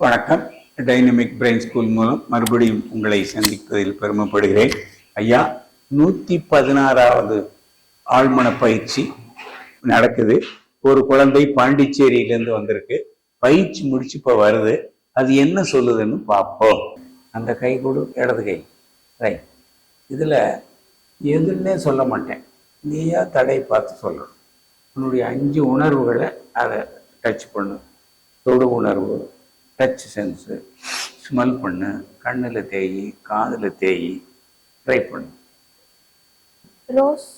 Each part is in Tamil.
வணக்கம். டைனமிக் பிரெயின் ஸ்கூல் மூலம் மறுபடியும் உங்களை சந்திப்பதில் பெருமைப்படுகிறேன். ஐயா நூற்றி பதினாறாவது ஆழ்மன பயிற்சி நடக்குது. ஒரு குழந்தை பாண்டிச்சேரியிலேருந்து வந்திருக்கு. பயிற்சி முடிச்சு இப்போ வருது. அது என்ன சொல்லுதுன்னு பார்ப்போம். அந்த கை கொடு இடது கை. ரைட் இதில் எதுன்னே சொல்ல மாட்டேன். நீயா தடை பார்த்து சொல்லணும். உன்னுடைய அஞ்சு உணர்வுகளை அதை டச் பண்ணு. தொடு உணர்வு. டச் சென்ஸு ஸ்மெல் பண்ணு கண்ணில் தேயி காதில் தேயி ட்ரை பண்ணு. Rose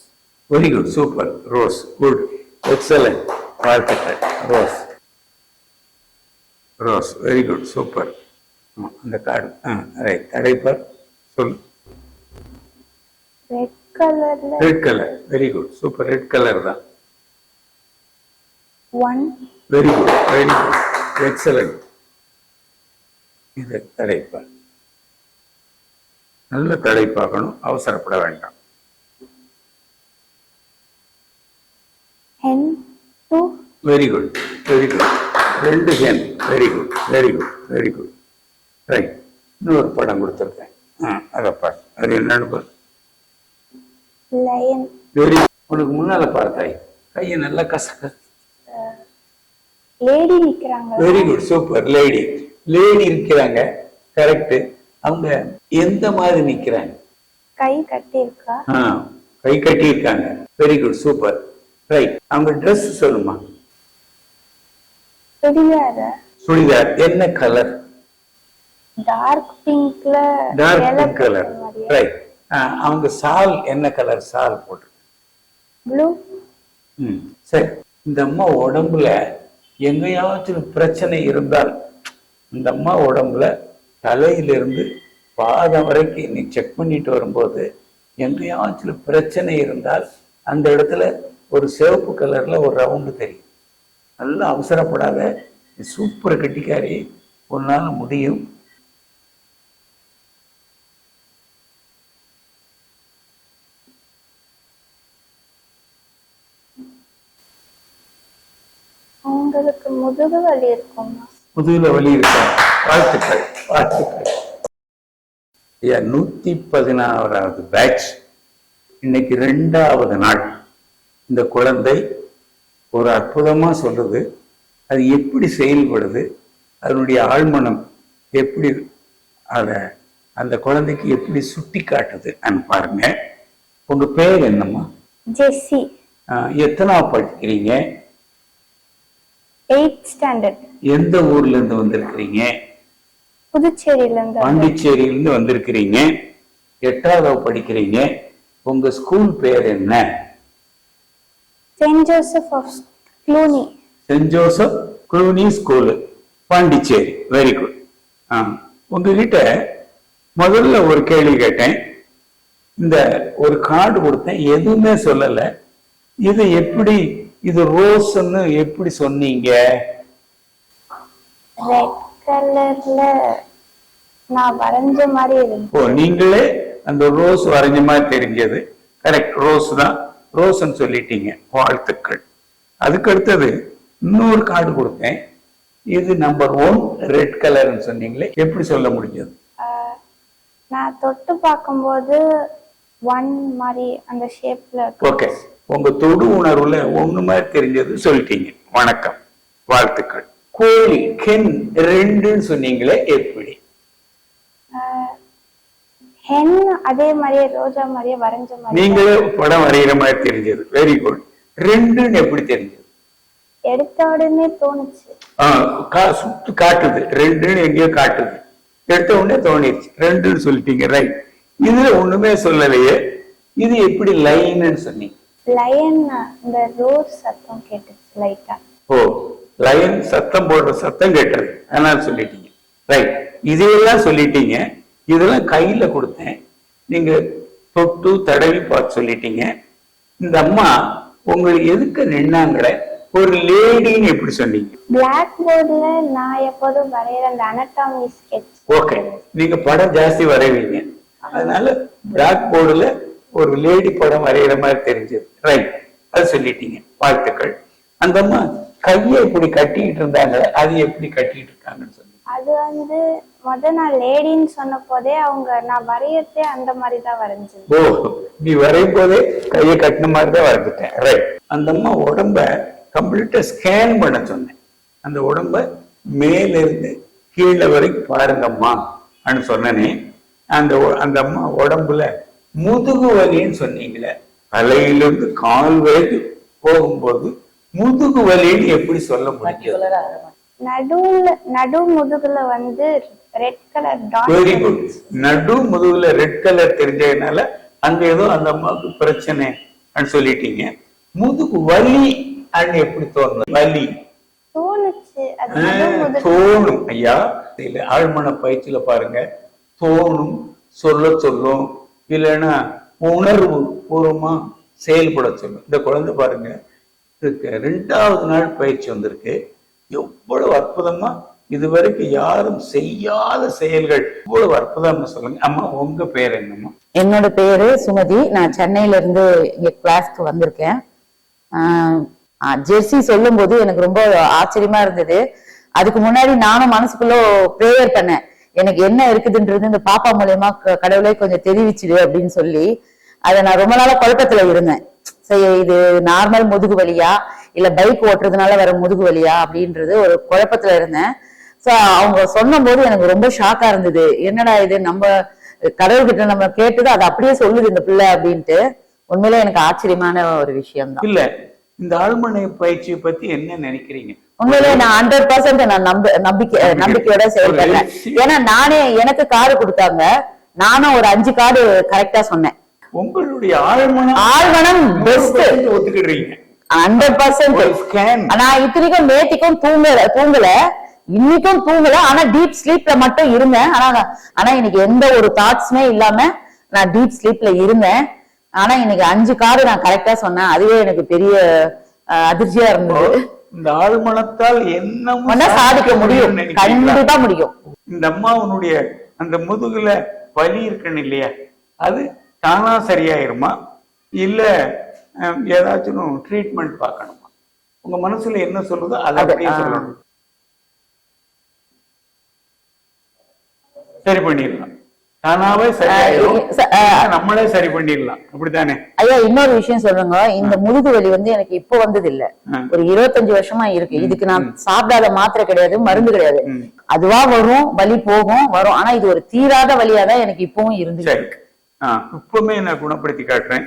very good super Rose good excellent வாழ்த்துக்கள் Rose Rose very good super அந்த கார்டு ஆ ரைட் தடைப்பர் சொல் ரெட் கலர்ல red colour very good super red colour தான். One very good very good excellent இது தடைப்பார். நல்ல தடை பார்க்கணும் அவசரப்பட வேண்டாம். வெரி குட் வெரி குட் ரெண்டு ஹேன் very good very good very good right இன்னொரு படம் கொடுத்துருக்கேன். ஆ அதை பார். அது என்னன்னு பார். வெரி உனக்கு முன்னால பார்த்தாய் கையை நல்லா கசக்க லேடி நிக்கிறாங்க very good super lady lady இருக்கிறாங்க. கரெக்ட் அவங்க எந்த மாதிரி நிக்கிறாங்க? கை கட்டி இருக்கா கை கட்டி இருக்காங்க வெரி குட் சூப்பர் ரைட் அவங்க Dress சொல்லுமா? சுடிதார. சுடிதார். என்ன கலர் டார்க் பிங்க்ல டார்க் கலர் ரைட் அவங்க சால் என்ன கலர் சால் போட்டு? ப்ளூ ம் சரி. இந்த அம்மா உடம்புல எங்கேயாச்சும் பிரச்சனை இருந்தால் இந்த அம்மா உடம்புல தலையிலிருந்து பாதம் வரைக்கும் நீ செக் பண்ணிட்டு வரும்போது எங்கேயாச்சும் பிரச்சனை இருந்தால் அந்த இடத்துல ஒரு சிவப்பு கலர்ல ஒரு ரவுண்டு தெரியும். நல்லா அவசரப்படாத சூப்பர் கட்டிக்காரி உன்னால முடியும். அவங்களுக்கு முதுகு வலி இருக்குமா? முதுகுல வலி இருக்கா வாழ்த்துக்கள் வாழ்த்துக்கள். ஐயா நூத்தி பதினாறாவது பேட்ச் இன்னைக்கு ரெண்டாவது நாள். இந்த குழந்தை ஒரு அற்புதமா சொல்லுது அது எப்படி செயல்படுது அதனுடைய ஆழ்மனம் எப்படி அதை அந்த குழந்தைக்கு எப்படி சுட்டி காட்டுது பாருங்க. உங்க பேர் என்னம்மா? ஜெஸ்ஸி. எத்தனாவது படிக்கிறீங்க? எயிட் ஸ்டாண்டர்ட் எந்த ஊர்ல இருந்து வந்திருக்கிறீங்க? புதுச்சேரியில இருந்து பாண்டிச்சேரியிலிருந்து வந்திருக்கிறீங்க. எட்டாவது படிக்கிறீங்க. உங்க ஸ்கூல் பேர் என்ன? Saint Joseph of Cluny. Saint Joseph Cluny school Pondicherry. Very good ஆ உங்ககிட்ட முதல்ல ஒரு கேள்வி கேட்டேன். இந்த ஒரு கார்டு கொடுத்தேன். எதுவுமே சொல்லல. இது எப்படி இது ரோஸ்ன்னு எப்படி சொன்னீங்க? ரெட் கலர்ல நான் வரைஞ்ச மாதிரி இருந்துச்சு ஓ நீங்களே அந்த ரோஸ் வரைஞ்ச மாதிரி தெரிஞ்சது. கரெக்ட் ரோஸ் தான். ரோஸ்ன்னு சொல்லிட்டீங்க வாழ்த்துக்கள். அதுக்கு அடுத்தது இன்னொரு கார்டு கொடுத்தேன். இது நம்பர் ஒன் ரெட் கலர்னு சொன்னீங்களே எப்படி சொல்ல முடிஞ்சது? நான் தொட்டு பார்க்கும்போது ஒன் மாதிரி அந்த ஷேப்ல ஓகே உங்க தொடு உணர்வுல ஒண்ணு மாதிரி தெரிஞ்சது சொல்லிட்டீங்க. வணக்கம் வாழ்த்துக்கள். கோழி கென் ரெண்டுன்னு சொன்னீங்களே எப்படி? ஹென் அதே மாதிரியே ரோஜா மாதிரியே வரைஞ்ச மாதிரி நீங்களே படம் வரைகிற மாதிரி தெரிஞ்சது. வெரி குட் ரெண்டுன்னு எப்படி தெரிஞ்சது? எடுத்த உடனே தோணுச்சு. சுத்து காட்டுது. ரெண்டுன்னு எங்கேயோ காட்டுது. எடுத்த உடனே தோணிடுச்சு ரெண்டுன்னு சொல்லிட்டீங்க ரைட் இதுல ஒண்ணுமே சொல்லலையே. இது எப்படி லைன்னு சொன்னீங்க. லயன் இந்த ரோஸ் சத்தம் கேட்டுச்சு லைட்டா ஓ லயன் சத்தம் போடுற சத்தம் கேட்டது. அதனால சொல்லிட்டீங்க. ரைட் இதையெல்லாம் சொல்லிட்டீங்க. இதெல்லாம் கையில கொடுத்தேன். நீங்க தொட்டு தடவி பார்த்து சொல்லிட்டீங்க. இந்த அம்மா உங்களுக்கு எதுக்கு நின்னாங்களே ஒரு லேடின்னு எப்படி சொன்னீங்க? பிளாக் போர்டுல நான் எப்போதும் வரைகிற அந்த அனட்டாமி ஸ்கெட்ச் ஓகே நீங்க படம் ஜாஸ்தி வரைவீங்க. அதனால பிளாக் போர்டுல ஒரு லேடி படம் வரைகிற மாதிரி தெரிஞ்சது. ரைட் அது சொல்லிட்டீங்க. வாழ்த்துக்கள். அந்த அம்மா கையை இப்படி கட்டிக்கிட்டு இருந்தாங்க. அது எப்படி கட்டிட்டு இருக்காங்கன்னு சொன்னீங்க அது வந்து முத நான் லேடின்னு சொன்ன போதே அவங்க நான் வரையறதே அந்த மாதிரி தான் வரைஞ்சது ஓ நீ வரையும் போதே கையை கட்டின மாதிரி தான் வரைஞ்சிட்டேன். ரைட் அந்த அம்மா உடம்ப கம்ப்ளீட்டா ஸ்கேன் பண்ண சொன்னேன். அந்த உடம்ப மேல இருந்து கீழே வரைக்கும் பாருங்கம்மா அப்படின்னு சொன்னனே. அந்த அந்த அம்மா உடம்புல முதுகு வலின்னு சொன்னீங்களே தலையிலிருந்து கால் வரைக்கும் போகும்போது முதுகு வலின்னு எப்படி சொல்ல முடியும்? நடுவுல நடு முதுகுல வந்து red colour very dot good நடு முதுகுல ரெட் கலர் தெரிஞ்சதுனால அங்க ஏதோ அந்த அம்மாவுக்கு பிரச்சனை அப்படின்னு சொல்லிட்டீங்க. முதுகு வலி அண்ட் எப்படி தோணும் வலி. தோணும். ஐயா இல்ல ஆழ்மன பயிற்சியில பாருங்க. தோணும் சொல்ல சொல்லும். இல்லைன்னா உணர்வு பூர்வமா செயல்பட சொல்லும். இந்த குழந்தை பாருங்க இருக்கு ரெண்டாவது நாள் பயிற்சி வந்திருக்கு. எவ்வளவு அற்புதமா இதுவரைக்கும் யாரும் செய்யாத செயல்கள். இவ்வளவு அற்புதமா சொல்லுங்க. அம்மா உங்க பேர் என்னம்மா? என்னோட பேரு சுமதி. நான் சென்னையில இருந்து இங்க கிளாஸ்க்கு வந்திருக்கேன். ஜெர்சி சொல்லும் போது எனக்கு ரொம்ப ஆச்சரியமா இருந்தது. அதுக்கு முன்னாடி நானும் மனசுக்குள்ள ப்ரேயர் பண்ணேன். எனக்கு என்ன இருக்குதுன்றது இந்த பாப்பா மூலியமா க- கடவுளே கொஞ்சம் தெரிவிச்சிடு அப்படின்னு சொல்லி. அதை நான் ரொம்ப நாளா குழப்பத்துல இருந்தேன். சரி இது நார்மல் முதுகு வலியா? இல்ல பைக் ஓட்டுறதுனால வர முதுகு வலியா? அப்படின்றது ஒரு குழப்பத்துல இருந்தேன். சோ அவங்க சொன்னும் போது எனக்கு ரொம்ப ஷாக்கா இருந்தது. என்னடா இது? நம்ம கடவுள்கிட்ட நம்ம கேட்டது அது அப்படியே சொல்லுது இந்த பிள்ளை அப்படின்ட்டு. உண்மையிலே எனக்கு ஆச்சரியமான ஒரு விஷயம் தான் இல்ல இந்த ஆழ்மனை பயிற்சியை பத்தி என்ன நினைக்கிறீங்க? உண்மையிலே நான் ஹண்ட்ரட் பர்சன்ட் நான் நம்ப நம்பிக்கை நம்பிக்கையோட செயல்படுறேன் ஏன்னா நானே எனக்கு கார்டு கொடுத்தாங்க. நானும் ஒரு அஞ்சு கார்டு கரெக்டா சொன்னேன். உங்களுடைய ஆழ்மனம் ஆழ்மனம் பெஸ்ட் ஒத்துக்கிடுறீங்க. ஹண்ட்ரட் பர்சன்ட் நான் இத்தனைக்கும் நேத்திக்கும் தூங்கல தூங்கல. இன்னைக்கும் தூங்கல. ஆனா டீப் ஸ்லீப்ல மட்டும் இருந்தேன். ஆனா ஆனா இன்னைக்கு எந்த ஒரு தாட்ஸ்மே இல்லாம நான் டீப் ஸ்லீப்ல இருந்தேன். ஆனா இன்னைக்கு அஞ்சு கார்டு நான் கரெக்டா சொன்னேன். அதுவே எனக்கு பெரிய அதிர்ச்சியா இருந்தது. இந்த ஆழ்மனத்தால் என்ன சாதிக்க முடியும். கண்டிப்பா முடியும். இந்த அம்மாவனுடைய அந்த முதுகுல வலி இருக்குன்னு இல்லையா? அது தானா சரியாயிருமா? இல்ல ஏதாச்சும் ட்ரீட்மெண்ட் பார்க்கணுமா? உங்க மனசுல என்ன சொல்லுதோ அதை அப்படியே. சொல்லணும். சரி பண்ணிடலாம். தானாவே. நம்மளே சரி பண்ணிடலாம். அப்படித்தானே? ஐயா இன்னொரு விஷயம் சொல்லுங்க இந்த முதுகு வலி வந்து எனக்கு இப்போ வந்தது இல்ல. ஒரு இருபத்தஞ்சு வருஷமா இருக்கு. இதுக்கு நான் சாப்பிடாத மாத்திரை கிடையாது மருந்து கிடையாது. அதுவா வரும் வலி போகும் வரும். ஆனா இது ஒரு தீராத வலியா தான் எனக்கு இப்பவும் இருந்துச்சு இப்பவுமே நான் குணப்படுத்தி காட்டுறேன்.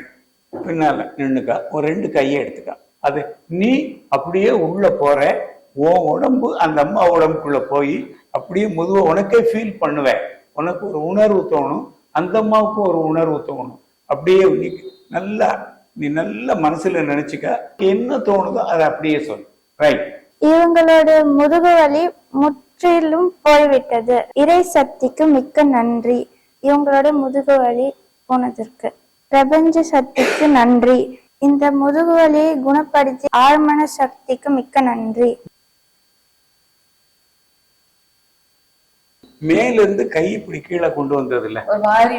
பின்னால நின்னுக்கா. ஒரு ரெண்டு கையை எடுத்துக்கா. அது நீ அப்படியே உள்ள போற. உன் உடம்பு அந்த அம்மா உடம்புக்குள்ள போய் அப்படியே முதுவ உனக்கே ஃபீல் பண்ணுவேன். உனக்கு ஒரு உணர்வு தோணும். அந்த அம்மாவுக்கும் ஒரு உணர்வு தோணும். அப்படியே நீ நல்லா நீ நல்ல மனசுல நினைச்சுக்க. என்ன தோணுதோ அதை அப்படியே சொல்லு ரைட் இவங்களோட முதுகு வலி முற்றிலும் போய்விட்டது. இறை சக்திக்கு மிக்க நன்றி. இவங்களோட முதுகு வலி போனதற்கு. பிரபஞ்ச சக்திக்கு நன்றி. இந்த முதுகு வலியை குணப்படுத்தி ஆழ்மன சக்திக்கு மிக்க நன்றி. மேல இருந்து கை இப்படி கீழே கொண்டு வந்தது இல்ல ஒரு மாதிரி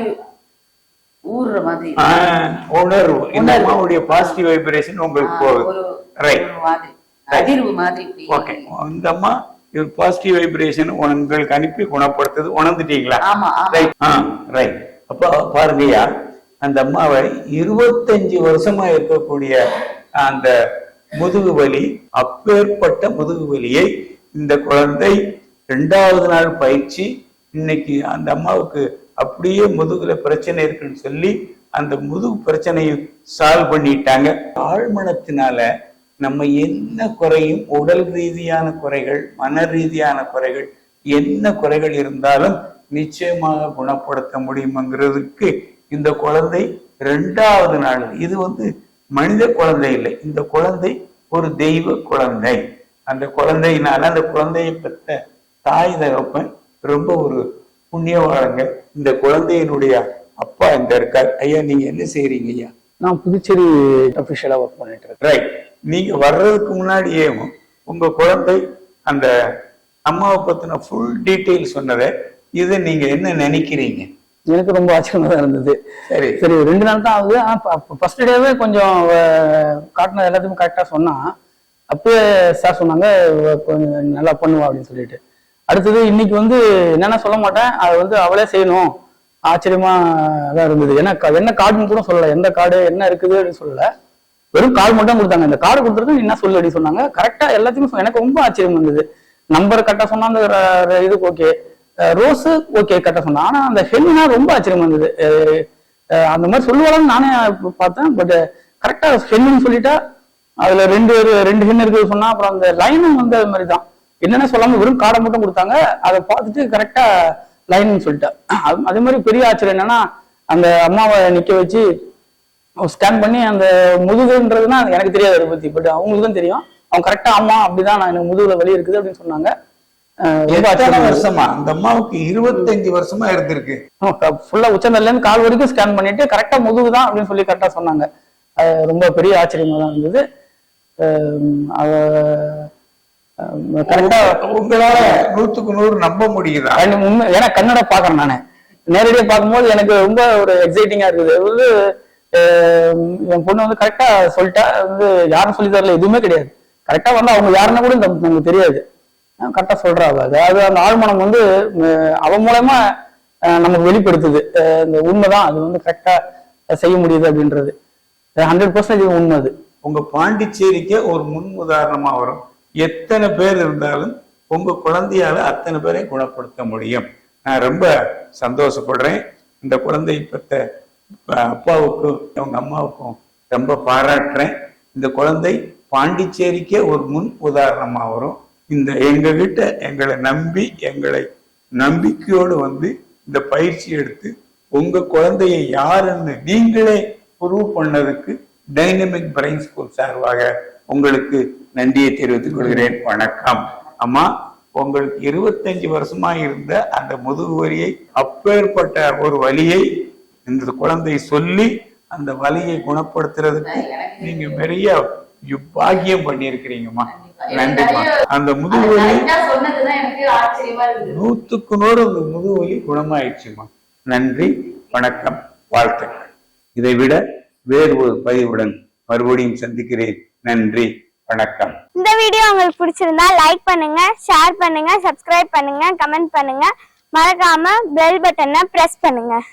ஊறுற மாதிரி. ஆஹ், உணர்வு. இந்த அம்மாவுடைய பாசிட்டிவ் வைப்ரேஷன் உங்களுக்கு போகுது. ரைட் மாதிரி. அதிர்வு மாதிரி. ஓகே இந்த அம்மா இது பாசிட்டிவ் வைப்ரேஷன் உங்களுக்கு அனுப்பி குணப்படுத்துது. உணர்ந்துட்டீங்களா? ரைட் ரைட் அப்போ பாருங்கய்யா அந்த அம்மாவை இருபத்தஞ்சு வருஷமா இருக்கக்கூடிய அந்த முதுகு வலி அப்பேற்பட்ட முதுகு வலியை இந்த குழந்தை ரெண்டாவது நாள் பயிற்சி இன்னைக்கு அந்த அம்மாவுக்கு அப்படியே முதுகுல பிரச்சனை இருக்குன்னு சொல்லி அந்த முதுகு பிரச்சனையும் சால்வ் பண்ணிட்டாங்க. ஆழ்மனத்தினால நம்ம என்ன குறையும் உடல் ரீதியான குறைகள் மன ரீதியான குறைகள் என்ன குறைகள் இருந்தாலும் நிச்சயமாக குணப்படுத்த முடியுங்கிறதுக்கு இந்த குழந்தை ரெண்டாவது நாள். இது வந்து மனித குழந்தை இல்லை. இந்த குழந்தை ஒரு தெய்வ குழந்தை. அந்த குழந்தையினால அந்த குழந்தையை பெற்ற தாய் தகப்பன் ரொம்ப ஒரு புண்ணியவாளங்க இந்த குழந்தையினுடைய அப்பா இந்த இருக்கார்? ஐயா நீங்க என்ன செய்றீங்க ஐயா? நான் புதுச்சேரி அஃபிஷியலாக ஒர்க் பண்ணிட்டு இருக்கேன். ரைட் நீங்க வர்றதுக்கு முன்னாடியே உங்க குழந்தை அந்த அம்மாவை பத்தின ஃபுல் டீட்டெயில் சொன்னதை இதை நீங்க என்ன நினைக்கிறீங்க? எனக்கு ரொம்ப ஆச்சரியமா தான் இருந்தது. சரி. சரி ரெண்டு நாள் தான் ஆகுது. ஆனால் ஃபர்ஸ்ட் டேவே கொஞ்சம் அஹ், காட்டினது எல்லாத்தையும் கரெக்டாக சொன்னா அப்பயே சார் சொன்னாங்க கொஞ்சம் நல்லா பண்ணுவா அப்படின்னு சொல்லிட்டு. அடுத்தது இன்னைக்கு வந்து என்னென்ன சொல்ல மாட்டேன். அதை வந்து அவளே செய்யணும். ஆச்சரியமா தான் இருந்தது. ஏன்னா என்ன கார்டுன்னு கூட சொல்லல. எந்த கார்டு என்ன இருக்குது அப்படின்னு சொல்லல. வெறும் கார்டு மட்டும் கொடுத்தாங்க. இந்த கார்டு கொடுத்துருக்கு என்ன சொல்லு அப்படின்னு சொன்னாங்க. கரெக்டா எல்லாத்தையும் எனக்கு ரொம்ப ஆச்சரியம் இருந்தது. நம்பர் கரெக்டா சொன்னா அந்த இதுக்கு ஓகே ரோஸு ஓகே கட்ட சொன்னா ஆனா அந்த ஹெல்னா ரொம்ப ஆச்சரியம் இருந்தது அந்த மாதிரி சொல்லுவாங்கன்னு நானே பார்த்தேன். பட் கரெக்டா ஹெல்னு சொல்லிட்டா அதுல ரெண்டு ரெண்டு ஹென் இருக்குது சொன்னா அப்புறம் அந்த லைனும் வந்து அது மாதிரி தான் என்னென்ன சொல்லாம வெறும் கார்டை மட்டும் கொடுத்தாங்க. அதை பார்த்துட்டு கரெக்டா லைன் சொல்லிட்டேன் அது- அதே மாதிரி பெரிய ஆச்சரியம் என்னன்னா அந்த அம்மாவை நிக்க வச்சு ஸ்கேன் பண்ணி அந்த முதுகுன்றதுன்னா எனக்கு தெரியாது அதை பத்தி. பட் அவங்களுக்கு தான் தெரியும் அவங்க கரெக்டா அம்மா அப்படிதான் நான் எனக்கு முதுகுல வலி இருக்குது அப்படின்னு சொன்னாங்க. எத்தனை வருஷமா? அந்த அம்மாவுக்கு இருபத்தஞ்சு வருஷமா இருந்திருக்கு. ஃபுல்லா உச்சந்தல்ல இருந்து கால் வரைக்கும் ஸ்கேன் பண்ணிட்டு கரெக்டா முதுகு தான் அப்படின்னு சொல்லி கரெக்டா சொன்னாங்க. அது ரொம்ப பெரிய ஆச்சரியமா தான் இருந்தது. கரெக்டா உங்களால நூத்துக்கு நூறு நம்ப முடியுதா? உண்மை ஏன்னா கன்னட பாக்குறேன் நானு. நேரடியா பார்க்கும்போது எனக்கு ரொம்ப ஒரு எக்ஸைட்டிங்கா இருக்குது வந்து என் பொண்ணு வந்து கரெக்டா சொல்லிட்டா. வந்து யாரும் சொல்லி தரல எதுவுமே கிடையாது. கரெக்டா வந்து அவங்க யாருன்னு கூட நமக்கு தெரியாது. கரெக்டாக சொல்றா அதாவது அந்த ஆழ்மனம் வந்து அவன் மூலயமா மூலமா நமக்கு வெளிப்படுத்துது. இந்த இந்த உண்மைதான் அது வந்து கரெக்டாக செய்ய முடியுது அப்படின்றது. ஹண்ட்ரட் பர்சன்டேஜ் உண்மை அது. உங்க பாண்டிச்சேரிக்கே ஒரு முன் உதாரணமா வரும். எத்தனை பேர் இருந்தாலும் உங்க குழந்தையால அத்தனை பேரை குணப்படுத்த முடியும். நான் ரொம்ப சந்தோஷப்படுறேன். இந்த குழந்தை பெற்ற அப்பாவுக்கும் அவங்க அம்மாவுக்கும் ரொம்ப பாராட்டுறேன். இந்த குழந்தை பாண்டிச்சேரிக்கே ஒரு முன் உதாரணமாக வரும். இந்த எங்க கிட்ட எங்களை நம்பி எங்களை நம்பிக்கையோடு வந்து இந்த பயிற்சி எடுத்து உங்க குழந்தையை யாருன்னு நீங்களே ப்ரூவ் பண்ணதுக்கு டைனமிக் பிரெயின் ஸ்கூல் சார்பாக உங்களுக்கு நன்றியை தெரிவித்துக் கொள்கிறேன். வணக்கம். அம்மா உங்களுக்கு இருபத்தஞ்சு வருஷமா இருந்த அந்த முதுகு வலியை அப்பேற்பட்ட ஒரு வலியை இந்த குழந்தை சொல்லி அந்த வலியை குணப்படுத்துறதுக்கு நீங்க நிறைய பாக்கியம் பண்ணியிருக்கிறீங்கம்மா. நன்றிம்மா. அந்த முதுகு வலி சொன்னதுதான் எனக்கு ஆச்சரியமா இருந்தது. நூத்துக்கு நூறு அந்த முதுகுவலி குணமாயிடுச்சுமா நன்றி வணக்கம் வாழ்த்துக்கள். இதை விட வேறு ஒரு பதிவுடன் மறுபடியும் சந்திக்கிறேன். நன்றி வணக்கம். இந்த வீடியோ உங்களுக்கு பிடிச்சிருந்தா லைக் பண்ணுங்க ஷேர் பண்ணுங்க சப்ஸ்கிரைப் பண்ணுங்க கமெண்ட் பண்ணுங்க. மறக்காம பெல் பட்டனை பிரஸ் பண்ணுங்க.